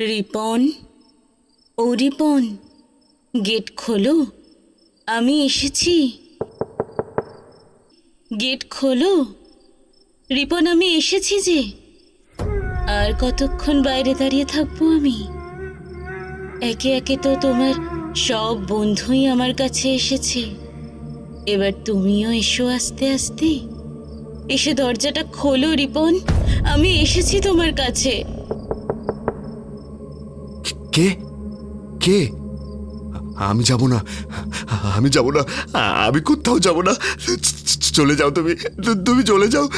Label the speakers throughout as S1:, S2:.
S1: রিপন, ও Ripon, gate খোলো, আমি এসেছি। গেট খোলো, রিপন, আমি এসেছি যে। আর কতক্ষণ বাইরে দাঁড়িয়ে থাকব আমি? একে একে তো তোমার সব বন্ধুই আমার কাছে এসেছে। এবার তুমিও এসো আস্তে আস্তে। এসে দরজাটা খোলো, রিপন, আমি এসেছি তোমার কাছে।
S2: কে? কে? আমি যাব না। আমি যাব না। আমি কোথাও যাব না। চলে যাও তুমি। তুমি চলে যাও।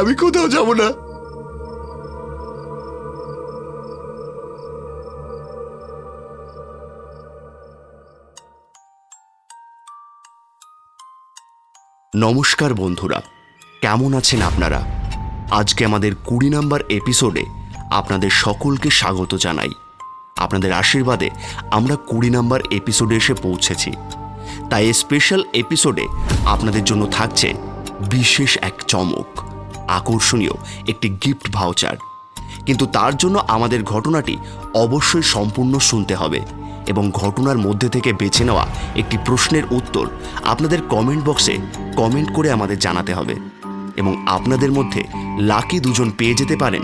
S2: আমি কোথাও যাব না। নমস্কার বন্ধুরা। কেমন আছেন আপনারা? আজকে আমাদের কুড়ি নাম্বার এপিসোডে আপনাদের সকলকে স্বাগত জানাই। আপনাদের আশীর্বাদে আমরা কুড়ি নম্বর এপিসোডে এসে পৌঁছেছি। তাই স্পেশাল এপিসোডে আপনাদের জন্য থাকছে বিশেষ এক চমক, আকর্ষণীয় একটি গিফট ভাউচার কিন্তু তার জন্য আমাদের ঘটনাটি অবশ্যই সম্পূর্ণ শুনতে হবে এবং ঘটনার মধ্যে থেকে বেছে নেওয়া একটি প্রশ্নের উত্তর আপনাদের কমেন্ট বক্সে কমেন্ট করে আমাদের জানাতে হবে এবং আপনাদের মধ্যে লাকি দুজন পেয়ে যেতে পারেন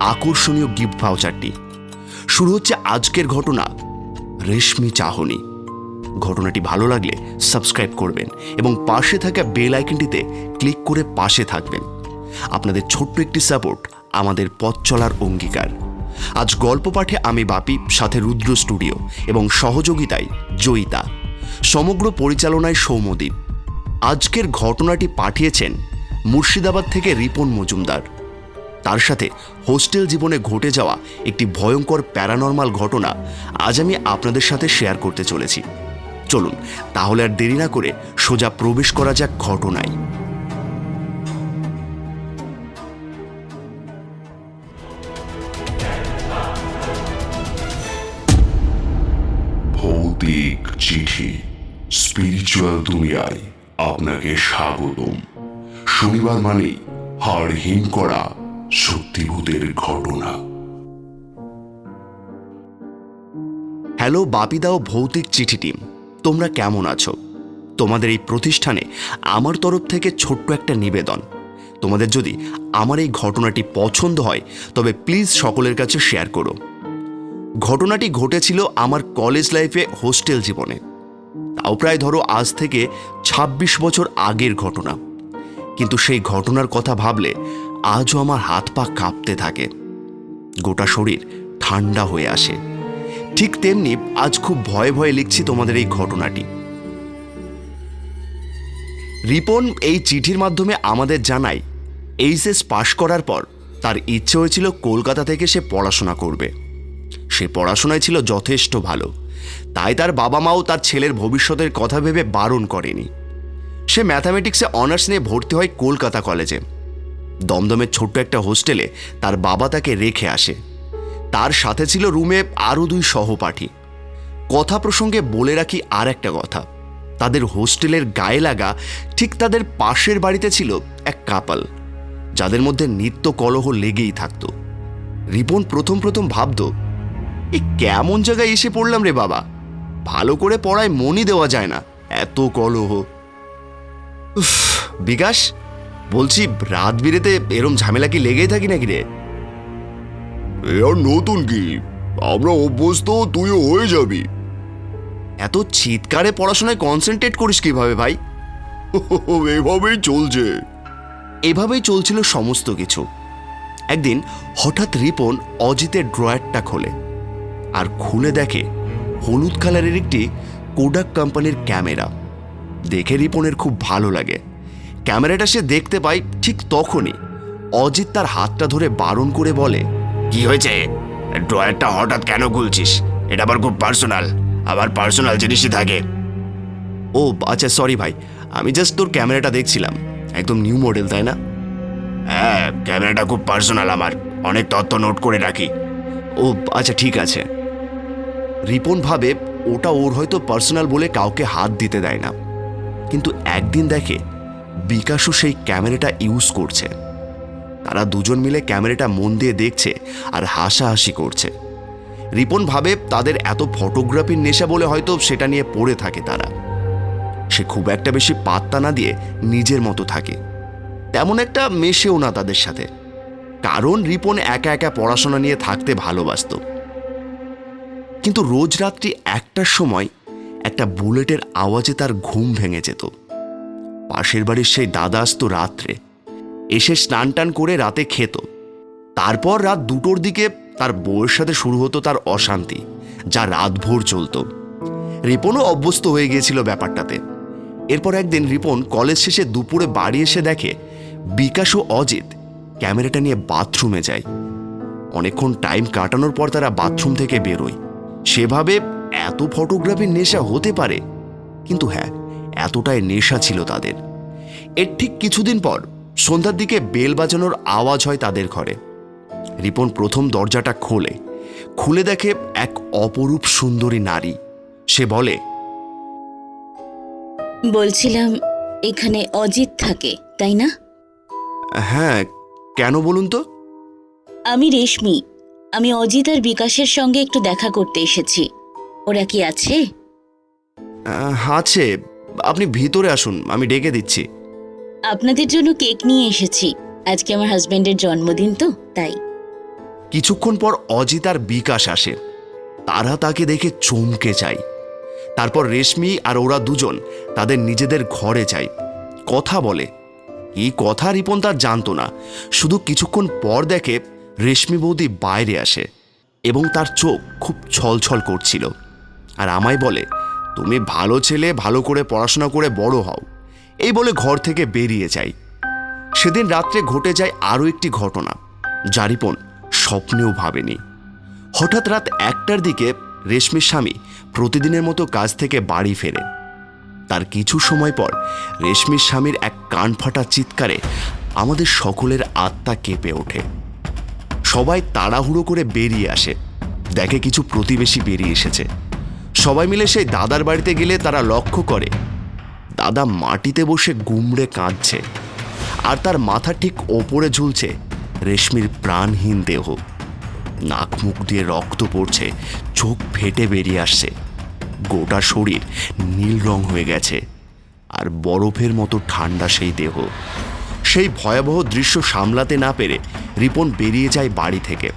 S2: আকর্ষণীয় গিফট ভাউচারটি শুরু হচ্ছে আজকের ঘটনা, রেশমি চাহনি। ঘটনাটি ভালো লাগলে সাবস্ক্রাইব করবেন এবং পাশে থাকা বেল আইকনটিতে ক্লিক করে পাশে থাকবেন। আপনাদের ছোট্ট একটি সাপোর্ট আমাদের পথ চলার অঙ্গীকার। আজ গল্প পাঠে আমি বাপি, সাথে রুদ্র স্টুডিও এবং সহযোগিতায় জয়িতা। সমগ্র পরিচালনায় সৌমদ্বীপ আজকের ঘটনাটি পাঠিয়েছেন মুর্শিদাবাদ থেকে রিপন মজুমদার। তার সাথে হোস্টেল জীবনে ঘটে যাওয়া একটি ভয়ঙ্কর প্যারানর্মাল ঘটনা আজ আমি আপনাদের সাথে শেয়ার করতে চলেছি। চলুন, তাহলে আর দেরি না করে সোজা প্রবেশ করা যাক ঘটনায়।
S3: ভৌতিক চিঠি স্পিরিচুয়াল দুনিয়ায় আপনাকে স্বাগতম। শনিবার মানেই হিম করা সত্যিভূতের ঘটনা।
S2: হ্যালো, বাপিদাও ভৌতিক চিঠি টিম। তোমরা কেমন আছো? তোমাদের এই প্রতিষ্ঠানে আমার তরফ থেকে ছোট্ট একটা নিবেদন। তোমাদের যদি আমার এই ঘটনাটি পছন্দ হয়, তবে প্লিজ সকলের কাছে শেয়ার করো। ঘটনাটি ঘটেছিল আমার কলেজ লাইফে হোস্টেল জীবনে। তাও প্রায় ধরো আজ থেকে ২৬ বছর আগের ঘটনা। কিন্তু সেই ঘটনার কথা ভাবলে আজও আমার হাত পা কাঁপতে থাকে। গোটা শরীর ঠান্ডা হয়ে আসে। ঠিক তেমনি আজ খুব ভয়ে ভয়ে লিখছি তোমাদের এই ঘটনাটি। রিপন এই চিঠির মাধ্যমে আমাদের জানায়, এইচএস পাশ করার পর তার ইচ্ছে হয়েছিল কলকাতা থেকে সে পড়াশোনা করবে। সে পড়াশোনায় ছিল যথেষ্ট ভালো। তাই তার বাবা মাও তার ছেলের ভবিষ্যতের কথা ভেবে বারণ করেনি। সে ম্যাথামেটিক্সে অনার্স নিয়ে ভর্তি হয় কলকাতা কলেজে। দমদমের ছোট্ট একটা হোস্টেলে তার বাবা তাকে রেখে আসে। তার সাথে ছিল রুমে আরও দুই সহপাঠী। কথা প্রসঙ্গে বলে রাখি আর একটা কথা। তাদের হোস্টেলের গায়ে লাগা ঠিক তাদের পাশের বাড়িতে ছিল এক কাপাল, যাদের মধ্যে নিত্য কলহ লেগেই থাকতো। রিপন প্রথম প্রথম ভাবত, এ কেমন জায়গায় এসে পড়লাম রে বাবা? ভালো করে পড়ায় মনই দেওয়া যায় না, এত কলহ। বিকাশ বলছি রাত বিরেতে এরম ঝামেলা কি লেগেই থাকি নাকি রে?
S3: এ আর নতুন কি? আমরা অভ্যস্ত তুইও হয়ে যাবি।
S2: এত চিৎকারে পড়াশোনায় কনসেন্ট্রেট করিস কীভাবে ভাই?
S3: এভাবেই চলছে।
S2: এভাবেই চলছিল সমস্ত কিছু। একদিন হঠাৎ রিপন অজিতের ড্রয়ারটা খোলে আর খুলে দেখে হলুদ কালারের একটি কোডাক কোম্পানির ক্যামেরা। দেখে রিপনের খুব ভালো লাগে। ক্যামেরাটা সে দেখতে পায় ঠিক তখনই। অজিত তার হাতটা ধরে বারণ করে বলে,
S4: কি হয়েছে? ড্রয়ারটা হঠাৎ কেন খুলছিস এটা আবার খুব পার্সোনাল। আবার পার্সোনাল জিনিসই থাকে।
S2: ও আচ্ছা সরি ভাই। আমি জাস্ট তোর ক্যামেরাটা দেখছিলাম। একদম নিউ মডেল তাই না?
S4: হ্যাঁ ক্যামেরাটা খুব পার্সোনাল আমার। অনেক তথ্য নোট করে রাখি।
S2: ও আচ্ছা ঠিক আছে। রিপন ভাবে, ওটা ওর হয়তো পার্সোনাল বলে কাউকে হাত দিতে দেয় না। কিন্তু একদিন দেখে বিকাশও সেই ক্যামেরাটা ইউজ করছে। তারা দুজন মিলে ক্যামেরাটা মন দিয়ে দেখছে আর হাসাহাসি করছে। রিপন ভাবে তাদের এত ফটোগ্রাফির নেশা বলে হয়তো সেটা নিয়ে পড়ে থাকে তারা। সে খুব একটা বেশি পাত্তা না দিয়ে নিজের মতো থাকে। তেমন একটা মেশেও না তাদের সাথে। কারণ রিপন একা একা পড়াশোনা নিয়ে থাকতে ভালোবাসত। কিন্তু রোজ রাত্রি একটার সময় একটা বুলেটের আওয়াজে তার ঘুম ভেঙে যেত। পাশের বাড়ির সেই দাদা আসতো রাত্রে। এসে স্নান টান করে রাতে খেত। তারপর রাত দুটোর দিকে তার বউয়ের সাথে শুরু হতো তার অশান্তি, যা রাতভর চলতো। রিপনও অভ্যস্ত হয়ে গিয়েছিল ব্যাপারটাতে। এরপর একদিন রিপন কলেজ শেষে দুপুরে বাড়ি এসে দেখে, বিকাশ ও অজিত ক্যামেরাটা নিয়ে বাথরুমে যায়। অনেকক্ষণ টাইম কাটানোর পর তারা বাথরুম থেকে বেরোয়। সেভাবে এত ফটোগ্রাফির নেশা হতে পারে? কিন্তু হ্যাঁ এতটাই নেশা ছিল তাদের। এর ঠিক কিছুদিন পর সন্ধ্যার দিকে বেল বাজানোর আওয়াজ হয় তাদের ঘরে। রিপন প্রথম দরজাটা খোলে। খুলে দেখে এক অপরূপ সুন্দরী নারী। সে বলে
S1: বলছিলাম এখানে অজিত থাকে তাই না?
S2: হ্যাঁ কেন বলুন তো?
S1: আমি রেশমি। আমি অজিত আর বিকাশের সঙ্গে একটু দেখা করতে এসেছি। ওরা কি আছে?
S2: আছে। আপনি ভিতরে আসুন আমি ডেকে দিচ্ছি।
S1: আপনাদের জন্য কেক নিয়ে এসেছি। আজকে আমার হাজবেন্ডের জন্মদিন তো তাই।
S2: কিছুক্ষণ পর অজিত আর বিকাশ আসে। তারা তাকে দেখে চমকে যায়। তারপর রেশমি আর ওরা দুজন তাদের নিজেদের ঘরে যায়। কথা বলে। এই কথা রিপন তার জানতো না। শুধু কিছুক্ষণ পর দেখে রেশমি বৌদি বাইরে আসে এবং তার চোখ খুব ছলছল করছিল। আর আমায় বলে তুমি ভালো ছেলে, ভালো করে পড়াশোনা করে বড় হও। এই বলে ঘর থেকে বেরিয়ে যায় সেদিন রাত্রে ঘটে যায় আরও একটি ঘটনা যা রিপন স্বপ্নেও ভাবেনি। হঠাৎ রাত একটার দিকে রেশমির স্বামী প্রতিদিনের মতো কাজ থেকে বাড়ি ফেরে। তার কিছু সময় পর রেশমির স্বামীর এক কান ফাটা চিৎকারে আমাদের সকলের আত্মা কেঁপে ওঠে। সবাই তাড়াহুড়ো করে বেরিয়ে আসে। দেখে কিছু প্রতিবেশী বেরিয়ে এসেছে। সবাই মিলে সেই দাদার বাড়িতে গেলে তারা লক্ষ্য করে। দাদা মাটিতে বসে গুমড়ে কাঁদছে আর তার মাথা ঠিক ওপরে ঝুলছে রেশমির প্রাণহীন দেহ। নাক মুখ দিয়ে রক্ত পড়ছে, চোখ ফেটে বেরিয়ে আসছে। গোটা শরীর নীল রং হয়ে গেছে আর বরফের মতো ঠান্ডা সেই দেহ। সেই ভয়াবহ দৃশ্য সামলাতে না পেরে রিপন বেরিয়ে যায় বাড়ি থেকে।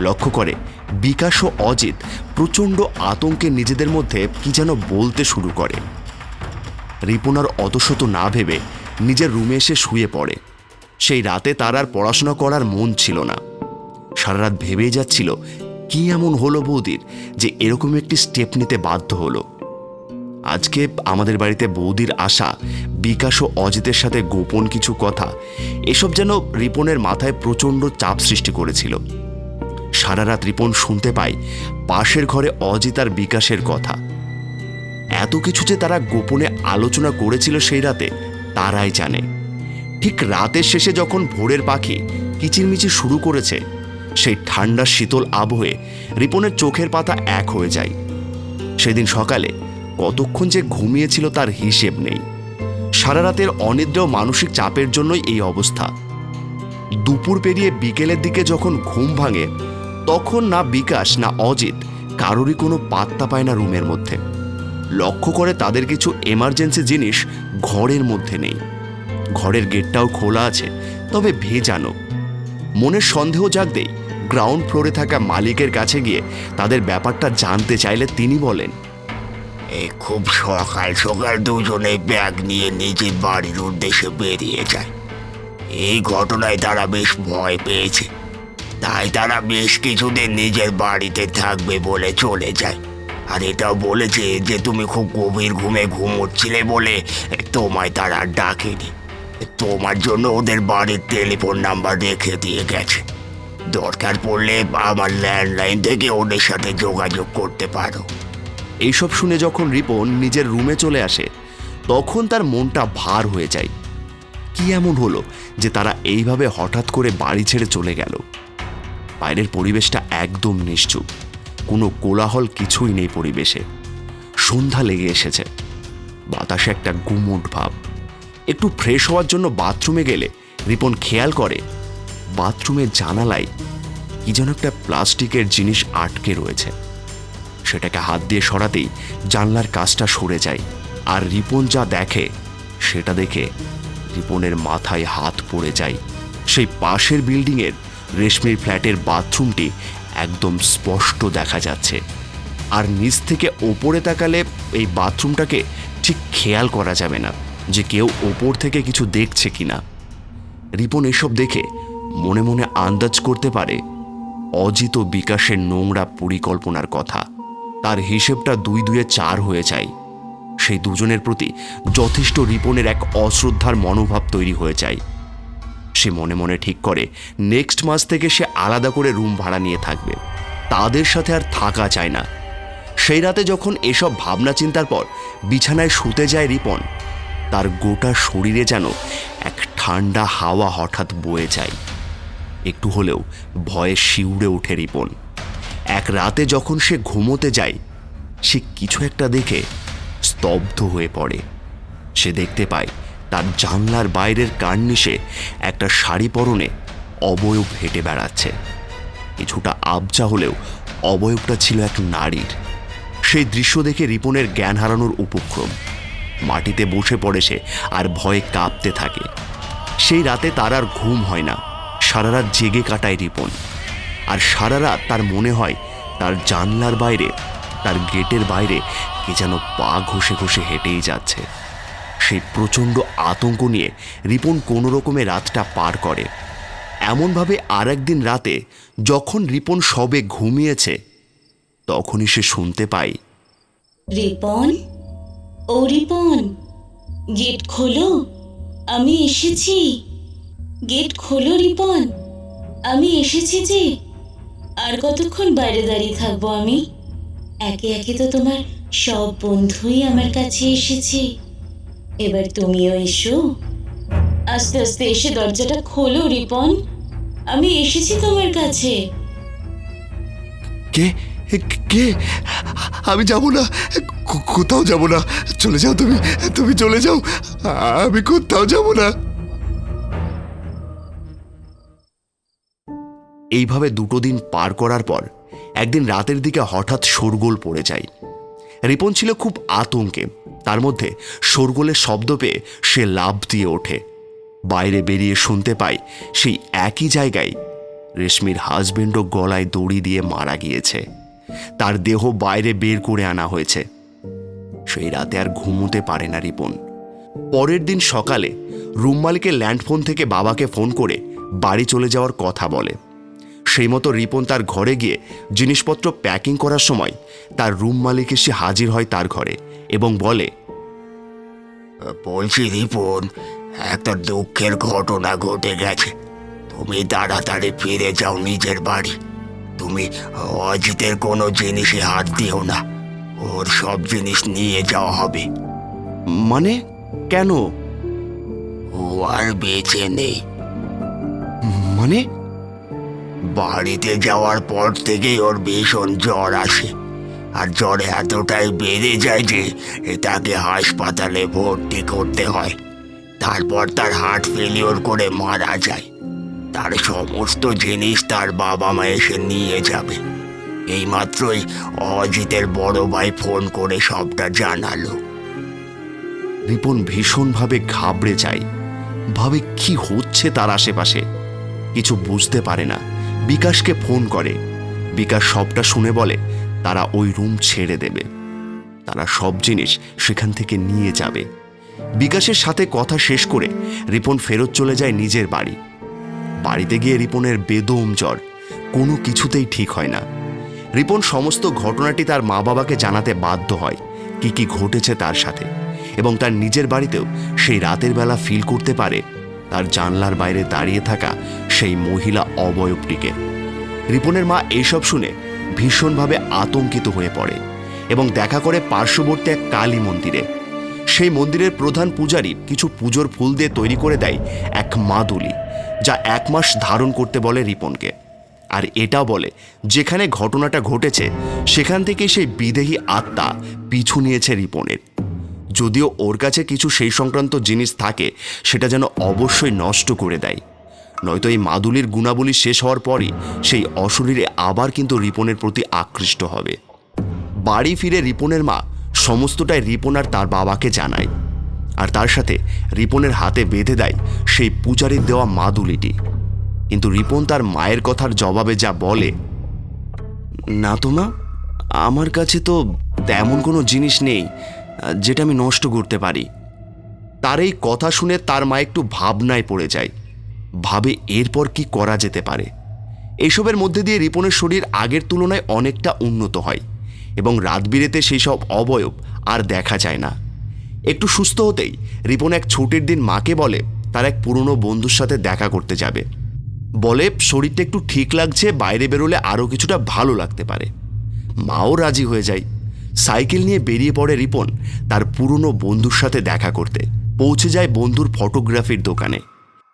S2: লক্ষ্য করে। বিকাশ ও অজিত প্রচণ্ড আতঙ্কে নিজেদের মধ্যে কি যেন বলতে শুরু করে। রিপন আর অতশত না ভেবে নিজের রুমে এসে শুয়ে পড়ে। সেই রাতে তার আর পড়াশোনা করার মন ছিল না। সারা রাত ভেবেই যাচ্ছিল, কি এমন হলো বৌদির যে এরকম একটি স্টেপ নিতে বাধ্য হলো। আজকে আমাদের বাড়িতে বৌদির আশা বিকাশ ও অজিতের সাথে গোপন কিছু কথা, এসব যেন রিপনের মাথায় প্রচণ্ড চাপ সৃষ্টি করেছিল। সারা রাত রিপন শুনতে পায় পাশের ঘরে অজিত আর বিকাশের কথা। এত কিছু যে তারা গোপনে আলোচনা করেছিল সেই রাতে তারাই জানে। ঠিক রাতের শেষে যখন ভোরের পাখি কিচিরমিচির শুরু করেছে, সেই ঠান্ডা শীতল আবহে রিপনের চোখের পাতা এক হয়ে যায়। সেদিন সকালে কতক্ষণ যে ঘুমিয়েছিল তার হিসেব নেই। সারা রাতের অনিদ্র মানসিক চাপের জন্যই এই অবস্থা। দুপুর পেরিয়ে বিকেলের দিকে যখন ঘুম ভাঙে তখন না বিকাশ, না অজিত কারোরই কোনো পাত্তা পায় না রুমের মধ্যে। লক্ষ্য করে তাদের কিছু এমার্জেন্সি জিনিস ঘরের মধ্যে নেই। ঘরের গেটটাও খোলা আছে, তবে ভেজানো মনের সন্দেহ জাগতেই গ্রাউন্ড ফ্লোরে থাকা মালিকের কাছে গিয়ে তাদের ব্যাপারটা জানতে চাইলে তিনি বলেন
S4: এই খুব সকাল সকাল দুজনে ব্যাগ নিয়ে নিজের বাড়ির উদ্দেশ্যে বেরিয়ে যায়। এই ঘটনায় তারা বেশ ভয় পেয়েছে। তাই তারা বেশ কিছুদিন নিজের বাড়িতে থাকবে বলে চলে যায়। আর এটাও বলেছে যে তুমি খুব গভীর ঘুমে ঘুমোচ্ছিলে বলে তোমায় তারা ডাকেনি। তোমার জন্য ওদের বাড়ির টেলিফোন নাম্বার রেখে দিয়ে গেছে। দরকার পড়লে আমার ল্যান্ডলাইন থেকে ওদের সাথে যোগাযোগ করতে পারো।
S2: এইসব শুনে যখন রিপন নিজের রুমে চলে আসে, তখন তার মনটা ভার হয়ে যায়। কি এমন হলো যে তারা এইভাবে হঠাৎ করে বাড়ি ছেড়ে চলে গেল? বাইরের পরিবেশটা একদম নিশ্চুপ। কোনো কোলাহল কিছুই নেই পরিবেশে। সন্ধ্যা লেগে এসেছে। বাতাসে একটা গুমুট ভাব। একটু ফ্রেশ হওয়ার জন্য বাথরুমে গেলে রিপন খেয়াল করে বাথরুমের জানালায় কি যেন একটা প্লাস্টিকের জিনিস আটকে রয়েছে। সেটাকে হাত দিয়ে সরাতেই জানলার কাজটা সরে যায়। আর রিপন যা দেখে, সেটা দেখে রিপনের মাথায় হাত পড়ে যায়। সেই পাশের বিল্ডিংয়ের রেশমির ফ্ল্যাটের বাথরুমটি একদম স্পষ্ট দেখা যাচ্ছে। আর নিচ থেকে ওপরে তাকালে এই বাথরুমটাকে ঠিক খেয়াল করা যাবে না যে কেউ ওপর থেকে কিছু দেখছে কি না রিপন এসব দেখে মনে মনে আন্দাজ করতে পারে অজিত বিকাশের নোংরা পরিকল্পনার কথা। তার হিসেবটা দুই দুয়ে চার হয়ে যায়। সেই দুজনের প্রতি যথেষ্ট রিপনের এক অশ্রদ্ধার মনোভাব তৈরি হয়ে যায়। সে মনে মনে ঠিক করে নেক্সট মাস থেকে সে আলাদা করে রুম ভাড়া নিয়ে থাকবে। তাদের সাথে আর থাকা চায় না। সেই রাতে যখন এসব ভাবনা চিন্তার পর বিছানায় শুতে যায় রিপন, তার গোটা শরীরে যেন এক ঠান্ডা হাওয়া হঠাৎ বয়ে যায়। একটু হলেও ভয়ে শিউড়ে ওঠে রিপন। এক রাতে যখন সে ঘুমোতে যায়, সে কিছু একটা দেখে স্তব্ধ হয়ে পড়ে। সে দেখতে পায় তার জানলার বাইরের কার্নিশে একটা শাড়ি পরনে অবয়ব হেঁটে বেড়াচ্ছে। কিছুটা আবজা হলেও অবয়বটা ছিল এক নারীর। সেই দৃশ্য দেখে রিপনের জ্ঞান হারানোর উপক্রম। মাটিতে বসে পড়ে সে আর ভয়ে কাঁপতে থাকে। সেই রাতে তার আর ঘুম হয় না। সারা রাত জেগে কাটায় রিপন। আর সারা রাত তার মনে হয় তার জানলার বাইরে, তার গেটের বাইরে কে যেন পা ঘষে ঘষে হেঁটেই যাচ্ছে। সেই প্রচণ্ড আতঙ্ক নিয়ে রিপন কোনো রকমে রাতটা পার করে। এমনভাবে আর একদিন রাতে যখন রিপন সবে ঘুমিয়েছে, তখনই সে শুনতে পায়।
S1: রিপন? ও রিপন, গেট খোলো, আমি এসেছি। গেট খোলো রিপন, আমি এসেছি যে। আর কতক্ষণ বাইরে দাঁড়িয়ে থাকব আমি? একে একে তো তোমার সব বন্ধুই আমার কাছে এসেছে। এবার তুমিও এসো। আস্তে আস্তে এসে দরজাটা খোলো রিপন। আমি এসেছি তোমার কাছে।
S3: কে? কে? আমি যাব না। কোথাও যাব না। চলে যাও তুমি। তুমি চলে যাও। আমি কোথাও যাব না।
S2: এইভাবে দুটো দিন পার করার পর একদিন রাতের দিকে হঠাৎ শোরগোল পড়ে যায়। রিপন ছিল খুব আতঙ্কে। তার মধ্যে শোরগোলের শব্দ পেয়ে সে লাভ দিয়ে ওঠে। বাইরে বেরিয়ে শুনতে পায় সেই একই জায়গায় রেশমির হাজবেন্ডও গলায় দড়ি দিয়ে মারা গিয়েছে। তার দেহ বাইরে বের করে আনা হয়েছে। সেই রাতে আর ঘুমোতে পারে না রিপন। পরের দিন সকালে রুম মালিকের ল্যান্ডফোন থেকে বাবাকে ফোন করে বাড়ি চলে যাওয়ার কথা বলে। সেই মতো রিপন তার ঘরে গিয়ে জিনিসপত্র প্যাকিং করার সময় তার রুম মালিক এসে হাজির হয় তার ঘরে এবং বলে
S4: বলছি রিপন একটা দুঃখের ঘটনা ঘটে গেছে। তুমি তাড়াতাড়ি ফিরে যাও নিজের বাড়ি। তুমি অজিতের কোনো জিনিসে হাত দিও না। ওর সব জিনিস নিয়ে যাওয়া হবে।
S2: মানে কেন?
S4: ও আর বেঁচে নেই।
S2: মানে?
S4: বাড়িতে যাওয়ার পর থেকেই ওর ভীষণ জ্বর আসে। আর জ্বরে এতটাই বেড়ে যায় যে তাকে হাসপাতালে ভর্তি করতে হয়। তারপর তার হার্ট ফেলিওর করে মারা যায়। তার সমস্ত জিনিস তার বাবা মা এসে নিয়ে যাবে। এইমাত্রই অজিতের বড় ভাই ফোন করে সবটা জানালো।
S2: রিপন ভীষণভাবে ঘাবড়ে যায়। ভাবে কি হচ্ছে তার আশেপাশে? কিছু বুঝতে পারে না। বিকাশকে ফোন করে। বিকাশ সবটা শুনে বলে, তারা ওই রুম ছেড়ে দেবে। তারা সব জিনিস সেখান থেকে নিয়ে যাবে। বিকাশের সাথে কথা শেষ করে রিপন ফেরত চলে যায় নিজের বাড়ি। বাড়িতে গিয়ে রিপনের বেদম জ্বর, কোনো কিছুতেই ঠিক হয় না। রিপন সমস্ত ঘটনাটি তার মা বাবাকে জানাতে বাধ্য হয়, কি কি ঘটেছে তার সাথে। এবং তার নিজের বাড়িতেও সেই রাতের বেলা ফিল করতে পারে তার জানলার বাইরে দাঁড়িয়ে থাকা সেই মহিলা অবয়বটিকে। রিপনের মা এইসব শুনে ভীষণভাবে আতঙ্কিত হয়ে পড়ে এবং দেখা করে পার্শ্ববর্তী এক কালী মন্দিরে। সেই মন্দিরের প্রধান পূজারী কিছু পুজোর ফুল দিয়ে তৈরি করে দেয় এক মাদুলি, যা এক মাস ধারণ করতে বলে রিপনকে। আর এটাও বলে, যেখানে ঘটনাটা ঘটেছে, সেখান থেকে সেই বিদেহী আত্মা পিছু নিয়েছে রিপনের। যদিও ওর কাছে কিছু সেই সংক্রান্ত জিনিস থাকে, সেটা যেন অবশ্যই নষ্ট করে দেয়। নয়তো এই মাদুলির গুণাবলী শেষ হওয়ার পরই সেই অশরীরে আবার কিন্তু রিপনের প্রতি আকৃষ্ট হবে। বাড়ি ফিরে রিপনের মা সমস্তটাই রিপন আর তার বাবাকে জানায়। আর তার সাথে রিপনের হাতে বেঁধে দেয় সেই পূজারীর দেওয়া মাদুলিটি। কিন্তু রিপন তার মায়ের কথার জবাবে যা বলে, না তো মা, আমার কাছে তো তেমন কোনো জিনিস নেই, যেটা আমি নষ্ট করতে পারি। তার এই কথা শুনে তার মা একটু ভাবনায় পড়ে যায়। ভাবে এরপর কি করা যেতে পারে? এইসবের মধ্যে দিয়ে রিপনের শরীর আগের তুলনায় অনেকটা উন্নত হয় এবং রাত বিরেতে সেই সব অবয়ব আর দেখা যায় না। একটু সুস্থ হতেই রিপন এক ছুটির দিন মাকে বলে তার এক পুরনো বন্ধুর সাথে দেখা করতে যাবে। বলে, শরীরটা একটু ঠিক লাগছে, বাইরে বেরোলে আরও কিছুটা ভালো লাগতে পারে। মাও রাজি হয়ে যায়। সাইকেল নিয়ে বেরিয়ে পড়ে রিপন তার পুরনো বন্ধুর সাথে দেখা করতে। পৌঁছে যায় বন্ধুর ফটোগ্রাফির দোকানে।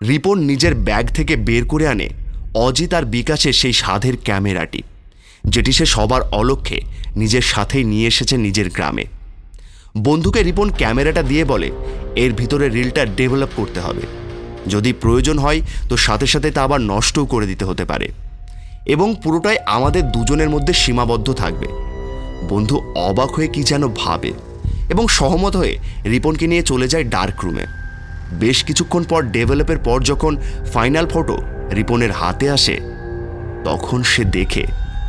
S2: রিপন নিজের ব্যাগ থেকে বের করে আনে অজিত আর বিকাশের সেই সাধের ক্যামেরাটি, যেটি সে সবার অলক্ষ্যে নিজের সাথেই নিয়ে এসেছে নিজের গ্রামে। বন্ধুকে রিপন ক্যামেরাটা দিয়ে বলে, এর ভিতরে রিলটা ডেভেলপ করতে হবে। যদি প্রয়োজন হয়, তো সাথে সাথে তা আবার নষ্টও করে দিতে হতে পারে। এবং পুরোটাই আমাদের দুজনের মধ্যে সীমাবদ্ধ থাকবে। বন্ধু অবাক হয়ে কি যেন ভাবে এবং সহমত হয়ে রিপনকে নিয়ে চলে যায় ডার্ক রুমে। বেশ কিছুক্ষণ পর ডেভেলপের পর যখন ফাইনাল ফটো রিপনের হাতে আসে, তখন সে দেখে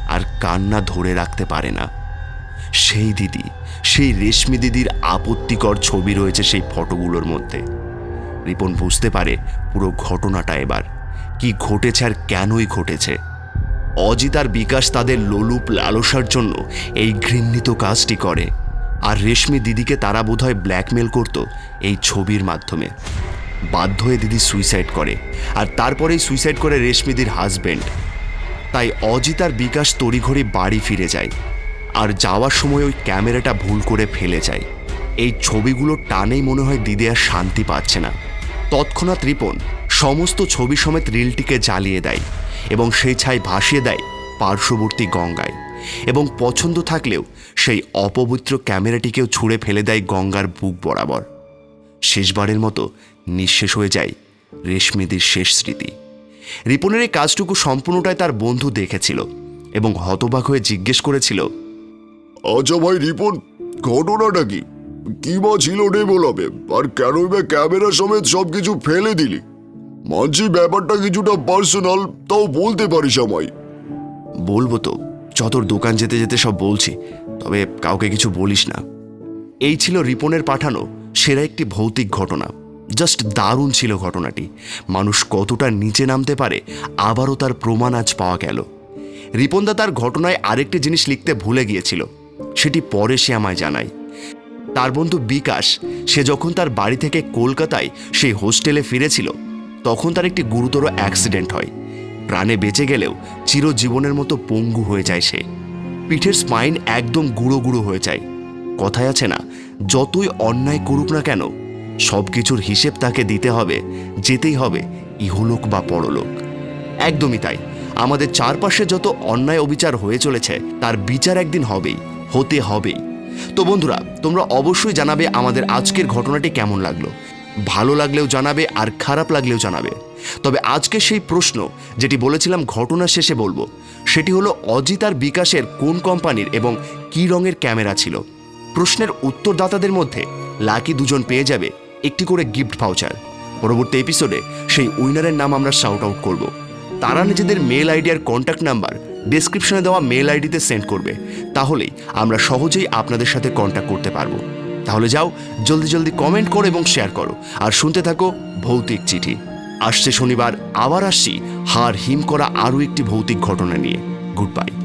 S2: আর কান্না ধরে রাখতে পারে না। সেই দিদি, সেই রেশমি দিদির আপত্তিকর ছবি রয়েছে সেই ফটোগুলোর মধ্যে। রিপন বুঝতে পারে পুরো ঘটনাটা এবার, কি ঘটেছে আর কেনই ঘটেছে। অজিত আর বিকাশ তাদের লোলুপ লালসার জন্য এই ঘৃণিত কাজটি করে, আর রেশমি দিদিকে তারা বোধহয় ব্ল্যাকমেল করত এই ছবির মাধ্যমে। বাধ্য হয়ে দিদি সুইসাইড করে। আর তারপরেই সুইসাইড করে রেশমিদির হাজবেন্ড তাই অজিত আর বিকাশ তড়িঘড়ি বাড়ি ফিরে যায়। আর যাওয়ার সময় ওই ক্যামেরাটা ভুল করে ফেলে যায়। এই ছবিগুলো টানেই মনে হয় দিদি আর শান্তি পাচ্ছে না। তৎক্ষণাৎ রিপন সমস্ত ছবি সমেত রিলটিকে জ্বালিয়ে দেয় এবং সেই ছাই ভাসিয়ে দেয় পার্শ্ববর্তী গঙ্গায়। এবং পছন্দ থাকলেও সেই অপবিত্র ক্যামেরাটিকেও ছুঁড়ে ফেলে দেয় গঙ্গার বুক বরাবর। শেষবারের মতো নিঃশেষ হয়ে যায় রেশমিদির শেষ স্মৃতি। রিপনের এই কাজটুকু সম্পূর্ণটাই তার বন্ধু দেখেছিল এবং হতবাক হয়ে জিজ্ঞেস করেছিল
S3: আচ্ছা ভাই রিপন ঘটনাটা কি? কি বা ছিল ডেভেলপে আর কেনই বা ক্যামেরা সমেত সবকিছু ফেলে দিলি? মানছি ব্যাপারটা কিছুটা পার্সোনাল তাও বলতে পারিস আমায়।
S2: বলব তো চতর দোকান যেতে যেতে সব বলছি তবে কাউকে কিছু বলিস না। এই ছিল রিপনের পাঠানো সেরা একটি ভৌতিক ঘটনা। জাস্ট দারুণ ছিল ঘটনাটি। মানুষ কতটা নিচে নামতে পারে, আবারও তার প্রমাণ আজ পাওয়া গেল। রিপনদা তার ঘটনায় আরেকটি জিনিস লিখতে ভুলে গিয়েছিল, সেটি পরে সে আমায় জানায়। তার বন্ধু বিকাশ, সে যখন তার বাড়ি থেকে কলকাতায় সেই হোস্টেলে ফিরেছিল, তখন তার একটি গুরুতর অ্যাক্সিডেন্ট হয়। প্রাণে বেঁচে গেলেও চিরজীবনের মতো পঙ্গু হয়ে যায় সে। পিঠের স্পাইন একদম গুঁড়ো গুঁড়ো হয়ে যায়। কথায় আছে না, যতই অন্যায় করুক না কেন সব কিছুর হিসেব তাকে দিতে হবে, যেতেই হবে ইহলোক বা পরলোক। একদমই তাই। আমাদের চারপাশে যত অন্যায় অবিচার হয়ে চলেছে, তার বিচার একদিন হবেই, হতে হবেই। তো বন্ধুরা, তোমরা অবশ্যই জানাবে আমাদের আজকের ঘটনাটি কেমন লাগল। ভালো লাগলেও জানাবে আর খারাপ লাগলেও জানাবে। তবে আজকে সেই প্রশ্ন যেটি বলেছিলাম ঘটনা শেষে বলব, সেটি হলো অজিত আর বিকাশের কোন কোম্পানির এবং কী রঙের ক্যামেরা ছিল? প্রশ্নের উত্তরদাতাদের মধ্যে লাকি দুজন পেয়ে যাবে একটি করে গিফট ভাউচার। পরবর্তী এপিসোডে সেই উইনারের নাম আমরা শাউট আউট করব। তারা নিজেদের মেল আইডি আর কন্ট্যাক্ট নাম্বার ডেসক্রিপশনে দেওয়া মেল আইডিতে সেন্ড করবে। তাহলেই আমরা সহজেই আপনাদের সাথে কন্ট্যাক্ট করতে পারব। তাহলে যাও, জলদি জলদি কমেন্ট করো এবং শেয়ার করো। আর শুনতে থাকো ভৌতিক চিঠি। আসছে শনিবার, আবার আসছি হার হিম করা আরও একটি ভৌতিক ঘটনা নিয়ে। Good bye